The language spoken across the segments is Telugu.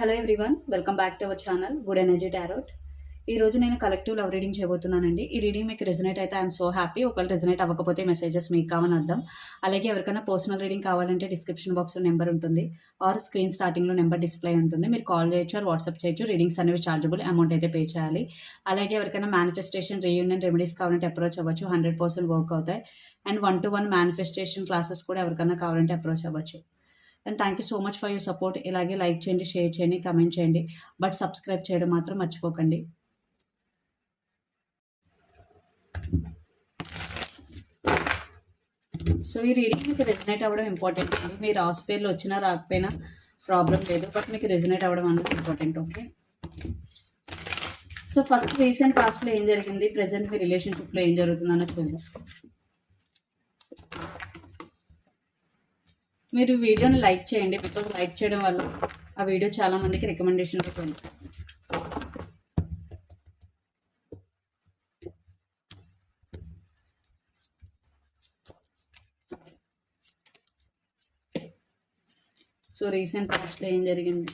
Hello everyone welcome back to our channel good energy tarot ఈ రోజు నేను కలెక్టివ్ లవ్ రీడింగ్ చేయబోతున్నానండి. ఈ రీడింగ్ మీకు రెజనేట్ అయితే ఐఎమ్ సో హ్యాపీ ఒకవేళ రెజనేట్ అవ్వకపోతే మెసేజెస్ మీకు కావని అర్థం. అలాగే ఎవరికైనా పర్సనల్ రీడింగ్ కావాలంటే డిస్క్రిప్షన్ బాక్స్లో నెంబర్ ఉంటుంది. ఆర్ స్క్రీన్ స్టార్టింగ్లో నెంబర్ డిస్ప్లే ఉంటుంది. మీరు కాల్ చేయొచ్చు ఆర్ వాట్సాప్ చేయొచ్చు. రీడింగ్స్ అనేవి చార్జబుల్ అమౌంట్ అయితే పే చేయాలి. అలాగే ఎవరికైనా మేనిఫెస్టేషన్ రీయూనియన్ రెమెడీస్ కావాలంటే అప్రోచ్ అవ్వచ్చు. హండ్రెడ్ పర్సెంట్ వర్క్ అవుతాయి. And one to one manifestation classes కూడా ఎవరికైనా కావాలంటే అప్రోచ్ అవ్వచ్చు. And thank you so much for your support ఇలాగే లైక్ చేయండి షేర్ చేయండి కమెంట్ చేయండి. బట్ సబ్స్క్రైబ్ చేయడం మాత్రం మర్చిపోకండి. సో ఈ రీడింగ్ మీకు రెజినేట్ అవ్వడం ఇంపార్టెంట్ అండి. మీ రాసి పేర్లు వచ్చినా రాకపోయినా ప్రాబ్లం లేదు. బట్ మీకు రెజినేట్ అవ్వడం అనేది important okay so first recent పాస్ట్లో ఏం జరిగింది? ప్రజెంట్ మీ రిలేషన్షిప్లో ఏం జరుగుతుందన్న చూద్దాం. మీరు వీడియోని లైక్ చేయండి. బికాజ్ లైక్ చేయడం వల్ల ఆ వీడియో చాలా మందికి రికమెండేషన్ అవుతుంది సో రీసెంట్ పాస్ట్లో ఏం జరిగింది?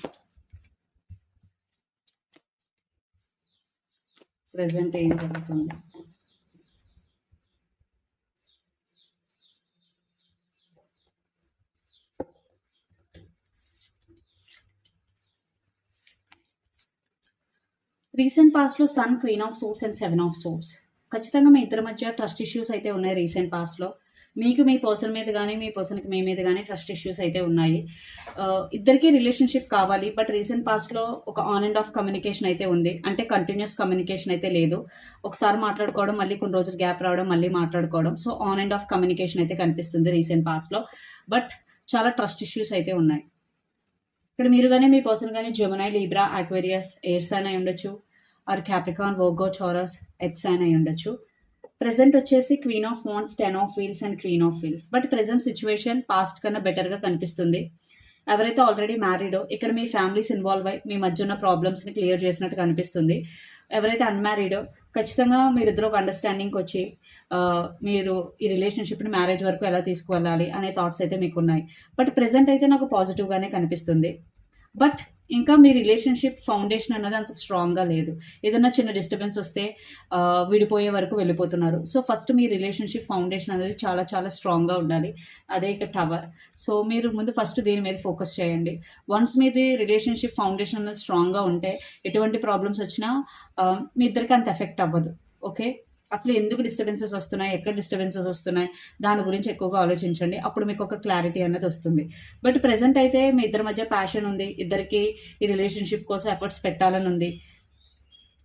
ప్రజెంట్ ఏం జరుగుతుంది? రీసెంట్ పాస్ట్లో sun queen of swords and seven of swords ఖచ్చితంగా మీ ఇద్దరి మధ్య ట్రస్ట్ ఇష్యూస్ అయితే ఉన్నాయి రీసెంట్ పాస్ట్లో మీకు మీ పర్సన్ మీద కానీ మీ పర్సన్కి మీ మీద కానీ ట్రస్ట్ ఇష్యూస్ అయితే ఉన్నాయి. Uh, ఇద్దరికీ రిలేషన్షిప్ కావాలి బట్ రీసెంట్ పాస్ట్లో ఒక ఆన్ అండ్ ఆఫ్ కమ్యూనికేషన్ అయితే ఉంది. అంటే కంటిన్యూస్ కమ్యూనికేషన్ అయితే లేదు. ఒకసారి మాట్లాడుకోవడం మళ్ళీ కొన్ని రోజులు గ్యాప్ రావడం మళ్ళీ మాట్లాడుకోవడం. So on and off communication అయితే కనిపిస్తుంది రీసెంట్ పాస్ట్లో బట్ చాలా ట్రస్ట్ ఇష్యూస్ అయితే ఉన్నాయి. ఇక్కడ మీరు కానీ మీ పర్సన్ కానీ Gemini Libra Aquarius air sign అయి ఉండొచ్చు. ఆర్ క్యాప్రికాన్ వోగో చోరస్ ఎత్ సైన్ అయి ఉండొచ్చు. ప్రెసెంట్ వచ్చేసి queen of wands ten of wheels and queen of wheels but present situation past కన్నా బెటర్గా కనిపిస్తుంది. ఎవరైతే ఆల్రెడీ మ్యారీడో ఇక్కడ మీ ఫ్యామిలీస్ ఇన్వాల్వ్ అయ్యి మీ మధ్య ఉన్న ప్రాబ్లమ్స్ని క్లియర్ చేసినట్టు కనిపిస్తుంది. ఎవరైతే అన్మ్యారీడో ఖచ్చితంగా మీరిద్దరు ఒక అండర్స్టాండింగ్కి వచ్చి మీరు ఈ రిలేషన్షిప్ని మ్యారేజ్ వరకు ఎలా తీసుకువెళ్ళాలి అనే థాట్స్ అయితే మీకు ఉన్నాయి బట్ ప్రజెంట్ అయితే నాకు పాజిటివ్గానే కనిపిస్తుంది. బట్ ఇంకా మీ రిలేషన్షిప్ ఫౌండేషన్ అన్నది అంత స్ట్రాంగ్గా లేదు. ఏదైనా చిన్న డిస్టర్బెన్స్ వస్తే విడిపోయే వరకు వెళ్ళిపోతున్నారు. సో ఫస్ట్ మీ రిలేషన్షిప్ ఫౌండేషన్ అనేది చాలా చాలా స్ట్రాంగ్గా ఉండాలి. అదే ఇక టవర్. సో మీరు ముందు ఫస్ట్ దీని మీద ఫోకస్ చేయండి. వన్స్ మీది రిలేషన్షిప్ ఫౌండేషన్ అనేది స్ట్రాంగ్గా ఉంటే ఎటువంటి ప్రాబ్లమ్స్ వచ్చినా మీ ఇద్దరికి అంత ఎఫెక్ట్ అవ్వదు. ఓకే? అసలు ఎందుకు డిస్టర్బెన్సెస్ వస్తున్నాయి? ఎక్కడ డిస్టర్బెన్సెస్ వస్తున్నాయి? దాని గురించి ఎక్కువగా ఆలోచించండి. అప్పుడు మీకు ఒక క్లారిటీ అనేది వస్తుంది. బట్ ప్రజెంట్ అయితే మీ ఇద్దరి మధ్య ప్యాషన్ ఉంది. ఇద్దరికి ఈ రిలేషన్షిప్ కోసం ఎఫర్ట్స్ పెట్టాలని ఉంది.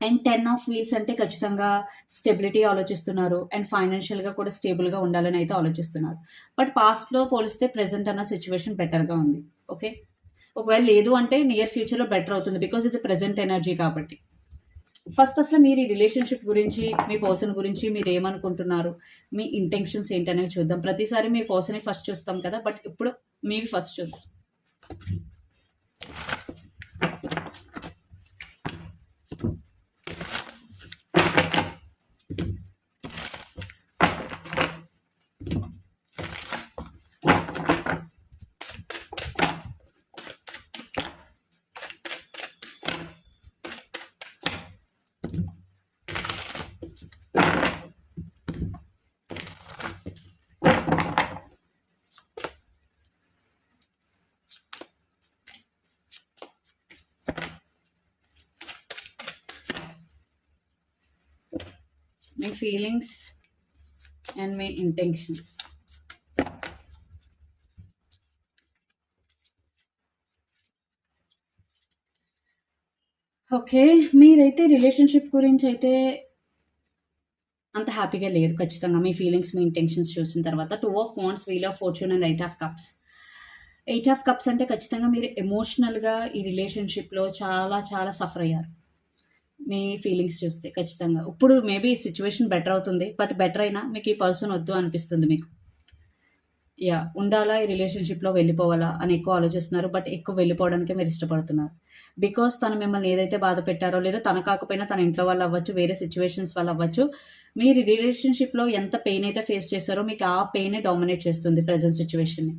అండ్ టెన్ ఆఫ్ వీల్స్ అంటే ఖచ్చితంగా స్టెబిలిటీ ఆలోచిస్తున్నారు. అండ్ ఫైనాన్షియల్గా కూడా స్టేబుల్గా ఉండాలని అయితే ఆలోచిస్తున్నారు. బట్ పాస్ట్లో పోలిస్తే ప్రజెంట్ అన్న సిచ్యువేషన్ బెటర్గా ఉంది. ఓకే ఒకవేళ లేదు అంటే నియర్ ఫ్యూచర్లో బెటర్ అవుతుంది. బికాజ్ ఇది ప్రజెంట్ ఎనర్జీ కాబట్టి. ఫస్ట్ అసలు మీరు ఈ రిలేషన్షిప్ గురించి మీ పర్సన్ గురించి మీరు ఏమనుకుంటున్నారు? మీ ఇంటెన్షన్స్ ఏంటనేవి చూద్దాం. ప్రతిసారి మీ పర్సనే ఫస్ట్ చూస్తాం కదా బట్ ఇప్పుడు మీవి ఫస్ట్ చూద్దాం. మీ ఫీలింగ్స్ అండ్ మీ ఇంటెన్షన్స్ ఓకే మీరైతే రిలేషన్షిప్ గురించి అయితే అంత హ్యాపీగా లేరు ఖచ్చితంగా. మీ ఫీలింగ్స్ మీ ఇంటెన్షన్స్ చూసిన తర్వాత two of wands wheel of fortune and eight of cups eight of cups అంటే ఖచ్చితంగా మీరు ఎమోషనల్గా ఈ రిలేషన్షిప్లో చాలా చాలా సఫర్ అయ్యారు. మీ ఫీలింగ్స్ చూస్తే ఖచ్చితంగా. ఇప్పుడు మేబీ సిచ్యువేషన్ బెటర్ అవుతుంది బట్ బెటర్ అయినా మీకు ఈ పర్సన్ వద్దు అనిపిస్తుంది మీకు. యా ఉండాలా? ఈ రిలేషన్షిప్లో వెళ్ళిపోవాలా? అని ఎక్కువ ఆలోచిస్తున్నారు. బట్ ఎక్కువ వెళ్ళిపోవడానికే మీరు ఇష్టపడుతున్నారు. బికాస్ తను మిమ్మల్ని ఏదైతే బాధ పెట్టారో లేదా తన కాకపోయినా తన ఇంట్లో వాళ్ళు అవ్వచ్చు వేరే సిచ్యువేషన్స్ వల్ల అవ్వచ్చు మీరు రిలేషన్షిప్లో ఎంత పెయిన్ అయితే ఫేస్ చేస్తారో మీకు ఆ పెయినే డామినేట్ చేస్తుంది ప్రజెంట్ సిచ్యువేషన్ని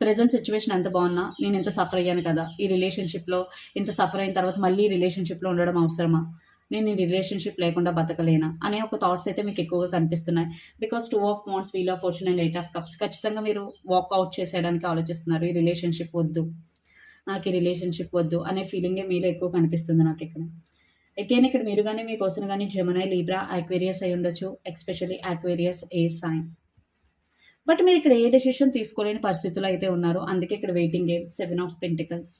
ప్రజెంట్ సిచ్యువేషన్ ఎంత బాగున్నా నేను ఎంత సఫర్ అయ్యాను కదా ఈ రిలేషన్షిప్లో ఇంత సఫర్ అయిన తర్వాత మళ్ళీ రిలేషన్షిప్లో ఉండడం అవసరమా? నేను ఈ రిలేషన్షిప్ లేకుండా బతకలేనా? అనే ఒక థాట్స్ అయితే మీకు ఎక్కువగా కనిపిస్తున్నాయి. Because two of wands wheel of fortune and eight of cups ఖచ్చితంగా మీరు వాక్అవుట్ చేసేయడానికి ఆలోచిస్తున్నారు. ఈ రిలేషన్షిప్ వద్దు. నాకు ఈ రిలేషన్షిప్ వద్దు అనే ఫీలింగే మీలో ఎక్కువ కనిపిస్తుంది నాకు ఇక్కడ. అయితే ఇక్కడ మీరు కానీ మీ పర్సన్ కానీ జెమనై లీబ్రా ఆక్వేరియస్ అయి ఉండొచ్చు. Especially Aquarius a sign but మీరు ఇక్కడ ఏ డెసిషన్ తీసుకోలేని పరిస్థితులు అయితే ఉన్నారు. అందుకే ఇక్కడ waiting game seven of pentacles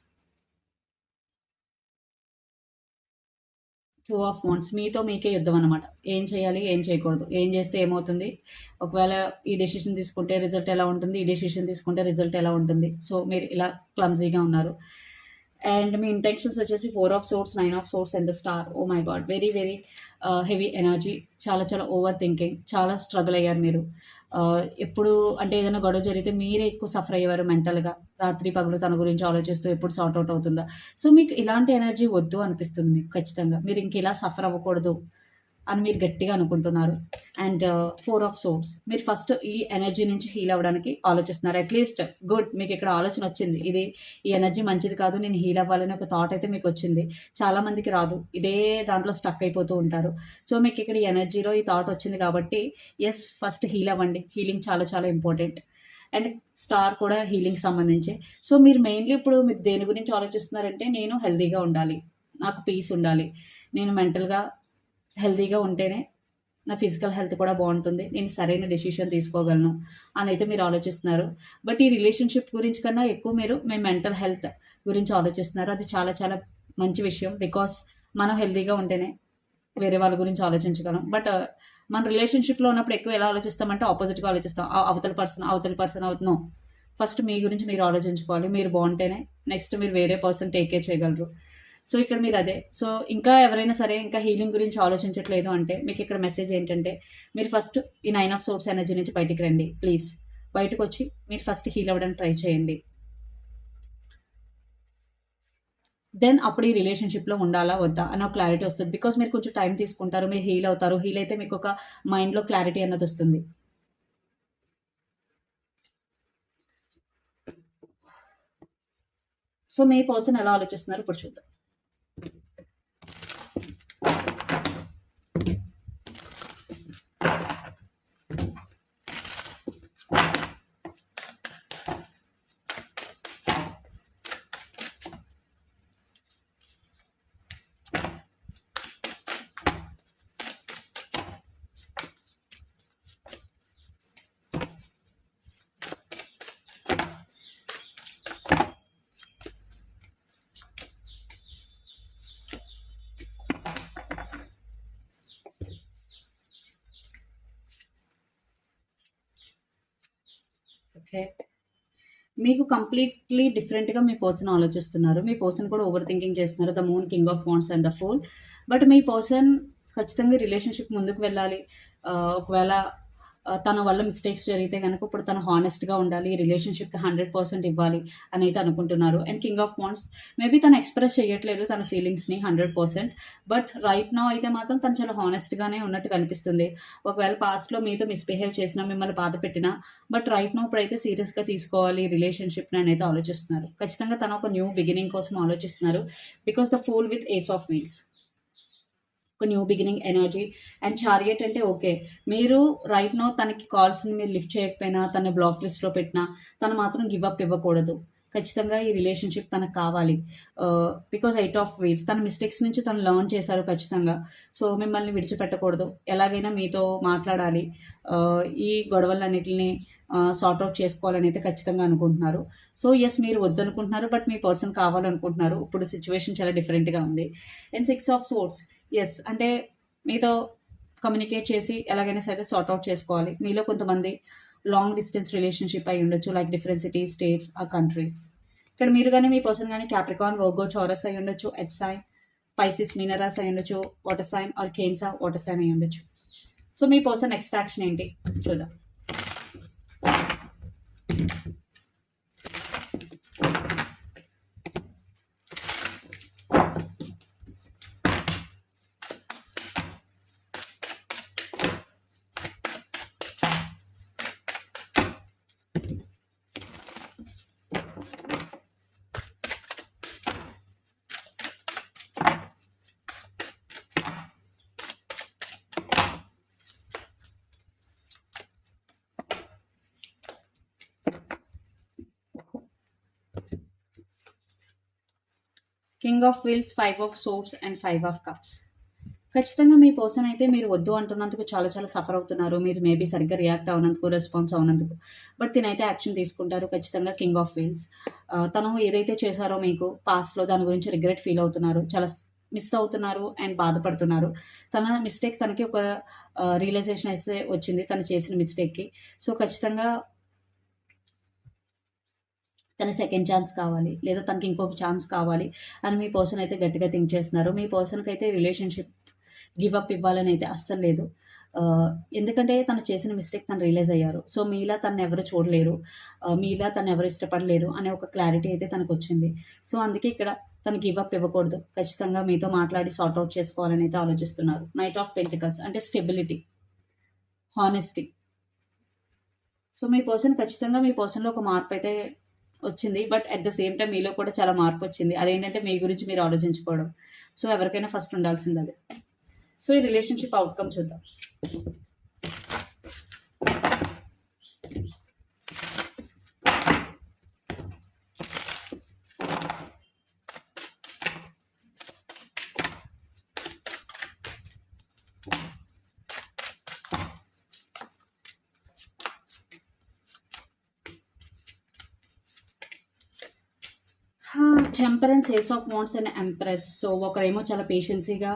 two of wands మీతో మీకే యుద్ధం అనమాట ఏం చేయాలి ఏం చేయకూడదు. ఏం చేస్తే ఏమవుతుంది? ఒకవేళ ఈ డెసిషన్ తీసుకుంటే రిజల్ట్ ఎలా ఉంటుంది? ఈ డెసిషన్ తీసుకుంటే రిజల్ట్ ఎలా ఉంటుంది? సో మీరు ఇలా క్లమ్జీగా ఉన్నారు. అండ్ మీ ఇంటెన్షన్స్ వచ్చేసి four of swords nine of swords and the star oh my god very very heavy energy చాలా చాలా ఓవర్ థింకింగ్ చాలా స్ట్రగుల్ అయ్యారు మీరు. Uh, ఎప్పుడు అంటే ఏదైనా గొడవ జరిగితే మీరే ఎక్కువ సఫర్ అయ్యేవారు మెంటల్గా రాత్రి పగలు తన గురించి ఆలోచిస్తూ ఎప్పుడు సార్ట్ అవుట్ అవుతుందా? సో మీకు ఇలాంటి ఎనర్జీ వద్దు అనిపిస్తుంది మీకు ఖచ్చితంగా. మీరు ఇంక ఇలా సఫర్ అవ్వకూడదు. అని మీరు గట్టిగా అనుకుంటున్నారు. అండ్ ఫోర్ ఆఫ్ సోర్స్ మీరు ఫస్ట్ ఈ ఎనర్జీ నుంచి హీల్ అవ్వడానికి ఆలోచిస్తున్నారు. అట్లీస్ట్ గుడ్ మీకు ఇక్కడ ఆలోచన వచ్చింది. ఇది ఈ ఎనర్జీ మంచిది కాదు నేను హీల్ అవ్వాలని ఒక థాట్ అయితే మీకు వచ్చింది. చాలామందికి రాదు. ఇదే దాంట్లో స్టక్ అయిపోతూ ఉంటారు. సో మీకు ఇక్కడ ఈ ఎనర్జీలో ఈ థాట్ వచ్చింది కాబట్టి ఎస్ ఫస్ట్ హీల్ అవ్వండి. హీలింగ్ చాలా చాలా ఇంపార్టెంట్ అండ్ స్టార్ కూడా హీలింగ్ సంబంధించి. సో మీరు మెయిన్లీ ఇప్పుడు మీరు దేని గురించి ఆలోచిస్తున్నారంటే నేను హెల్తీగా ఉండాలి. నాకు పీస్ ఉండాలి. నేను మెంటల్గా హెల్తీగా ఉంటేనే నా ఫిజికల్ హెల్త్ కూడా బాగుంటుంది. నేను సరైన డెసిషన్ తీసుకోగలను అని అయితే మీరు ఆలోచిస్తున్నారు. బట్ ఈ రిలేషన్షిప్ గురించి కన్నా ఎక్కువ మీరు మీ మెంటల్ హెల్త్ గురించి ఆలోచిస్తున్నారు. అది చాలా చాలా మంచి విషయం బికాస్ మనం హెల్తీగా ఉంటేనే వేరే వాళ్ళ గురించి ఆలోచించగలం. బట్ uh, మన రిలేషన్షిప్లో ఉన్నప్పుడు ఎక్కువ ఎలా ఆలోచిస్తామంటే ఆపోజిట్గా ఆలోచిస్తాం. అవతల పర్సన్ అవతల పర్సన్ అవుతున్నాం ఫస్ట్ మీ గురించి మీరు ఆలోచించుకోవాలి. మీరు బాగుంటేనే నెక్స్ట్ మీరు వేరే పర్సన్ టేక్ కేర్ చేయగలరు. సో ఇక్కడ మీరు అదే. సో ఇంకా ఎవరైనా సరే ఇంకా హీలింగ్ గురించి ఆలోచించట్లేదు అంటే మీకు ఇక్కడ మెసేజ్ ఏంటంటే మీరు ఫస్ట్ ఈ నైన్ ఆఫ్ సోర్స్ ఎనర్జీ నుంచి బయటికి రండి ప్లీజ్. బయటకు వచ్చి మీరు ఫస్ట్ హీల్ అవ్వడానికి ట్రై చేయండి. దెన్ అప్పుడు ఈ రిలేషన్షిప్లో ఉండాలా వద్దా అన్న క్లారిటీ వస్తుంది. బికాస్ మీరు కొంచెం టైం తీసుకుంటారు మీరు హీల్ అవుతారు హీల్ అయితే మీకు ఒక మైండ్లో క్లారిటీ అన్నది వస్తుంది. సో మీ పర్సన్ ఎలా ఆలోచిస్తున్నారు? ఇప్పుడు చూద్దాం. ఓకే. మీకు కంప్లీట్లీ డిఫరెంట్గా మీ పర్సన్ ఆలోచిస్తున్నారు. మీ పర్సన్ కూడా ఓవర్ థింకింగ్ చేస్తున్నారు. The moon king of wands and the fool. But me person ఖచ్చితంగా రిలేషన్షిప్ ముందుకు వెళ్ళాలి. ఒకవేళ తన వల్ల మిస్టేక్స్ జరిగితే కనుక ఇప్పుడు తను హానెస్ట్గా ఉండాలి ఈ రిలేషన్షిప్కి హండ్రెడ్ పర్సెంట్ ఇవ్వాలి అని అయితే అనుకుంటున్నారు. And king of wands maybe తను ఎక్స్ప్రెస్ చేయట్లేదు తన ఫీలింగ్స్ని హండ్రెడ్ పర్సెంట్ బట్ రైట్ నా అయితే మాత్రం తను చాలా హానెస్ట్గానే ఉన్నట్టు కనిపిస్తుంది. ఒకవేళ పాస్ట్లో మీతో మిస్బిహేవ్ చేసినా మిమ్మల్ని బాధ పెట్టినా బట్ రైట్ నో ఇప్పుడైతే సీరియస్గా తీసుకోవాలి రిలేషన్షిప్ని అయితే ఆలోచిస్తున్నారు. ఖచ్చితంగా తను ఒక న్యూ బిగినింగ్ కోసం ఆలోచిస్తున్నారు because the fool with ace of wheels ఒక new beginning energy and chariot అంటే ఓకే మీరు రైట్ నో తనకి కాల్స్ని మీరు లిఫ్ట్ చేయకపోయినా తన బ్లాక్ లిస్ట్లో పెట్టినా తను మాత్రం గివ్ అప్ ఇవ్వకూడదు. ఖచ్చితంగా ఈ రిలేషన్షిప్ తనకు కావాలి. బికాజ్ ఎయిట్ ఆఫ్ వీల్స్ తన మిస్టేక్స్ నుంచి తను లర్న్ చేశారు ఖచ్చితంగా. సో మిమ్మల్ని విడిచిపెట్టకూడదు. ఎలాగైనా మీతో మాట్లాడాలి. Uh, ఈ గొడవలన్నిటిని uh, సార్ట్ అవుట్ చేసుకోవాలని అయితే ఖచ్చితంగా అనుకుంటున్నారు. సో ఎస్ మీరు వద్దనుకుంటున్నారు బట్ మీ పర్సన్ కావాలనుకుంటున్నారు. ఇప్పుడు సిచ్యువేషన్ చాలా డిఫరెంట్గా ఉంది. And six of swords is అంటే మీతో కమ్యూనికేట్ చేసి ఎలాగైనా సరే సార్ట్ అవుట్ చేసుకోవాలి. మీలో కొంతమంది లాంగ్ డిస్టెన్స్ రిలేషన్షిప్ అయి ఉండొచ్చు లైక్ డిఫరెంట్ సిటీస్ స్టేట్స్ ఆ కంట్రీస్ ఇక్కడ మీరు కానీ మీ పర్సన్ కానీ క్యాప్రికాన్ వర్గో చౌరస్ అయి ఉండొచ్చు ఎట్ సైన్ పైసిస్ మినరాస్ అయి ఉండొచ్చు water sign or cancer water sign అయి ఉండొచ్చు. సో మీ పర్సన్ నెక్స్ట్ యాక్షన్ ఏంటి? చూద్దాం. King of wheels five of swords and five of cups ఖచ్చితంగా మీ పర్సన్ అయితే మీరు వద్దు అంటున్నందుకు చాలా చాలా సఫర్ అవుతున్నారు. మీరు మేబీ సరిగ్గా రియాక్ట్ అవునందుకు రెస్పాన్స్ అవునందుకు. బట్ తినైతే యాక్షన్ తీసుకుంటారు ఖచ్చితంగా కింగ్ ఆఫ్ వీల్స్ తను ఏదైతే చేశారో మీకు పాస్ట్లో దాని గురించి రిగ్రెట్ ఫీల్ అవుతున్నారు. చాలా మిస్ అవుతున్నారు అండ్ బాధపడుతున్నారు. తన మిస్టేక్ తనకి ఒక రియలైజేషన్ అయితే వచ్చింది తను చేసిన మిస్టేక్కి సో ఖచ్చితంగా తన సెకండ్ ఛాన్స్ కావాలి లేదా తనకి ఇంకొక ఛాన్స్ కావాలి అని మీ పర్సన్ అయితే గట్టిగా థింక్ చేస్తున్నారు. మీ పర్సన్కి అయితే రిలేషన్షిప్ గివ్ అప్ ఇవ్వాలని అయితే అస్సలు లేదు. ఎందుకంటే తను చేసిన మిస్టేక్ తను రియలైజ్ అయ్యారు. సో మీలా తను ఎవరు చూడలేరు. మీలా తను ఎవరు ఇష్టపడలేరు అనే ఒక క్లారిటీ అయితే తనకు వచ్చింది. సో అందుకే ఇక్కడ తను గివ్ అప్ ఇవ్వకూడదు. ఖచ్చితంగా మీతో మాట్లాడి సార్ట్ అవుట్ చేసుకోవాలని అయితే ఆలోచిస్తున్నారు. నైట్ ఆఫ్ పెంటికల్స్ అంటే స్టెబిలిటీ హానెస్టీ సో మీ పర్సన్ ఖచ్చితంగా మీ పర్సన్లో ఒక మార్పు అయితే వచ్చింది. But at the same time మీలో కూడా చాలా మార్పు వచ్చింది. అదేంటంటే మీ గురించి మీరు ఆలోచించుకోవడం. సో ఎవరికైనా ఫస్ట్ ఉండాల్సింది అది. సో ఈ రిలేషన్షిప్ అవుట్కమ్ చూద్దాం. Temperance ace of wands and empress so ఒకరేమో చాలా పేషెన్సీగా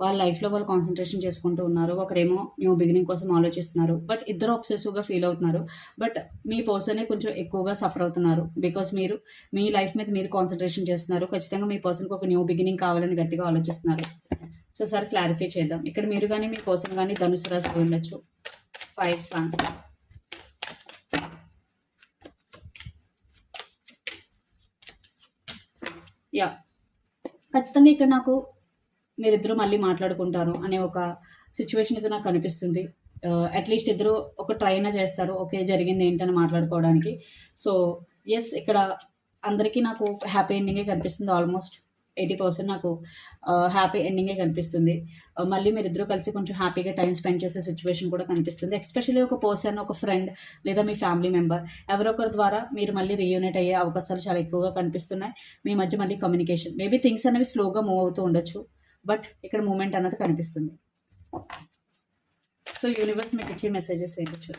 వాళ్ళ లైఫ్లో వాళ్ళు కాన్సన్ట్రేషన్ చేసుకుంటూ ఉన్నారు. ఒకరేమో న్యూ బిగినింగ్ కోసం ఆలోచిస్తున్నారు. బట్ ఇద్దరు అబ్సెసివ్గా ఫీల్ అవుతున్నారు. బట్ మీ పర్సనే కొంచెం ఎక్కువగా సఫర్ అవుతున్నారు. బికాస్ మీరు మీ లైఫ్ మీద మీరు కాన్సన్ట్రేషన్ చేస్తున్నారు. ఖచ్చితంగా మీ పర్సన్కి ఒక న్యూ బిగినింగ్ కావాలని గట్టిగా ఆలోచిస్తున్నారు. సో సార్ క్లారిఫై చేద్దాం. ఇక్కడ మీరు కానీ మీ పర్సన్ కానీ ధనుసు రాసి ఉండొచ్చు. ఫైవ్ సన్ యా ఖచ్చితంగా ఇక్కడ నాకు మీరిద్దరూ మళ్ళీ మాట్లాడుకుంటారు అనే ఒక సిచ్యువేషన్ అయితే నాకు కనిపిస్తుంది. Uh, అట్లీస్ట్ ఇద్దరు ఒక ట్రై అయినా చేస్తారు. ఓకే జరిగింది ఏంటని మాట్లాడుకోవడానికి. సో ఎస్ ఇక్కడ అందరికీ నాకు హ్యాపీ ఎండింగే కనిపిస్తుంది ఆల్మోస్ట్ ఎయిటీ పర్సెంట్ నాకు హ్యాపీ ఎండింగే కనిపిస్తుంది. మళ్ళీ మళ్ళీ మీరిద్దరూ కలిసి కొంచెం హ్యాపీగా టైం స్పెండ్ చేసే సిచ్యువేషన్ కూడా కనిపిస్తుంది. ఎస్పెషల్లీ ఒక పర్సన్ ఒక ఫ్రెండ్ లేదా మీ ఫ్యామిలీ మెంబర్ ఎవరొకరి ద్వారా మీరు మళ్ళీ రీయూనిట్ అయ్యే అవకాశాలు చాలా ఎక్కువగా కనిపిస్తున్నాయి. మీ మధ్య మళ్ళీ కమ్యూనికేషన్ మేబీ థింగ్స్ అనేవి స్లోగా మూవ్ అవుతూ ఉండొచ్చు బట్ ఇక్కడ మూమెంట్ అన్నది కనిపిస్తుంది. సో యూనివర్స్ మీకు ఇచ్చే మెసేజెస్ ఏంటో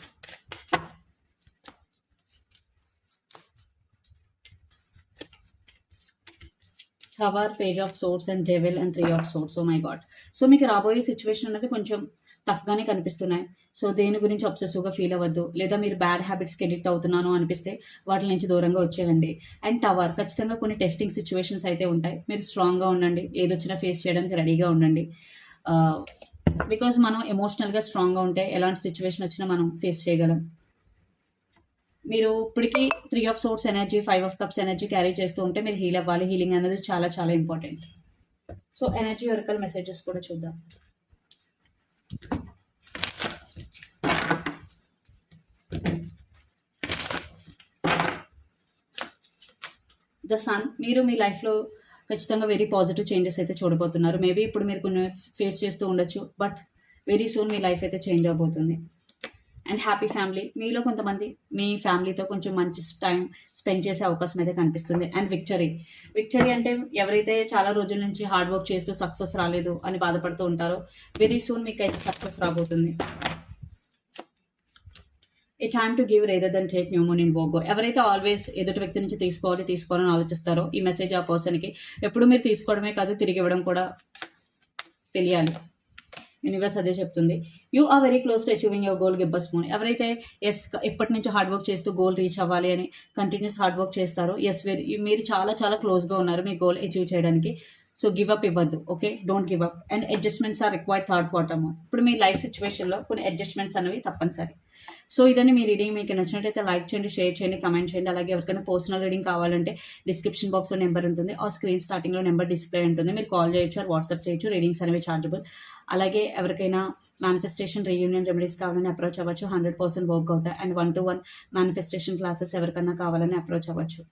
tower page of swords and devil and three of swords oh my god so మీకు రాబోయే సిచ్యువేషన్ అనేది కొంచెం టఫ్గానే కనిపిస్తున్నాయి. సో దేని గురించి అబ్సెసివ్గా ఫీల్ అవ్వద్దు. లేదా మీరు బ్యాడ్ హ్యాబిట్స్కి ఎడిక్ట్ అవుతున్నాను అనిపిస్తే వాటి నుంచి దూరంగా వచ్చేయండి. అండ్ టవర్ ఖచ్చితంగా కొన్ని టెస్టింగ్ సిచ్యువేషన్స్ అయితే ఉంటాయి. మీరు స్ట్రాంగ్గా ఉండండి. ఏదొచ్చినా ఫేస్ చేయడానికి రెడీగా ఉండండి. Uh, బికాజ్ మనం ఎమోషనల్గా స్ట్రాంగ్గా ఉంటే ఎలాంటి సిచ్యువేషన్ వచ్చినా మనం ఫేస్ చేయగలం. మీరు ఇప్పటికీ three of swords energy five of cups energy carry చేస్తూ ఉంటే మీరు హీల్ అవ్వాలి. హీలింగ్ అనేది చాలా చాలా important so energy oracle messages కూడా చూద్దాం. ద సన్ మీరు మీ లైఫ్లో ఖచ్చితంగా వెరీ పాజిటివ్ చేంజెస్ అయితే చూడబోతున్నారు. మేబీ ఇప్పుడు మీరు కొన్ని ఫేస్ చేస్తూ ఉండొచ్చు బట్ వెరీ సూన్ మీ లైఫ్ అయితే చేంజ్ అవబోతుంది. And happy family. మీలో కొంతమంది మీ ఫ్యామిలీతో కొంచెం మంచి టైం స్పెండ్ చేసే అవకాశం అయితే కనిపిస్తుంది. And victory. విక్టరీ అంటే ఎవరైతే చాలా రోజుల నుంచి హార్డ్ వర్క్ చేస్తూ సక్సెస్ రాలేదు అని బాధపడుతూ ఉంటారో వెరీ సూన్ మీకు అయితే సక్సెస్ రాబోతుంది. A time to give rather than take new moon in Virgo ఎవరైతే ఆల్వేస్ ఎదుటి వ్యక్తి నుంచి తీసుకోవాలి తీసుకోవాలని ఆలోచిస్తారో ఈ మెసేజ్ ఆ పర్సన్కి ఎప్పుడు మీరు తీసుకోవడమే కాదు తిరిగి ఇవ్వడం కూడా తెలియాలి. యూనివర్స్ అదే చెప్తుంది. You are very close to achieving your goal gibbous moon ఎవరైతే ఎస్ ఎప్పటి నుంచో హార్డ్ వర్క్ చేస్తూ గోల్ రీచ్ అవ్వాలి అని కంటిన్యూస్ హార్డ్ వర్క్ చేస్తారో ఎస్ వెరీ మీరు చాలా చాలా క్లోజ్గా ఉన్నారు మీ గోల్ అచీవ్ చేయడానికి. సో గివ్ అప్ ఇవ్వద్దు okay don't give up and adjustments are required third quarter ఇప్పుడు మీ లైఫ్ సిచ్యువేషన్లో కొన్ని అడ్జస్ట్మెంట్స్ అనేవి తప్పనిసరి. సో ఇదని మీ రీడింగ్ మీకు నచ్చినట్టయితే లైక్ చేయండి షేర్ చేయండి కమెంట్ చేయండి. అలాగే ఎవరికైనా పర్సనల్ రీడింగ్ కావాలంటే డిస్క్రిప్షన్ బాక్స్లో నెంబర్ ఉంటుంది. ఆ స్క్రీన్ స్టార్టింగ్లో నెంబర్ డిస్ప్లే ఉంటుంది. మీరు కాల్ చేయొచ్చు ఆర్ వాట్సాప్ చేయొచ్చు. రీడింగ్స్ అనేవి చార్జబుల్ అలాగే ఎవరికైనా మేనిఫెస్టేషన్ రీయూనియన్ రెమెడీస్ కావాలని అప్రోచ్ అవ్వచ్చు. హండ్రెడ్ పర్సెంట్ వర్క్ అవుతాయి. And one to one manifestation classes ఎవరికైనా కావాలని అప్రోచ్ అవ్వచ్చు.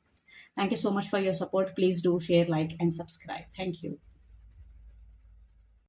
Thank you so much for your support. Please do share, like, and subscribe. Thank you.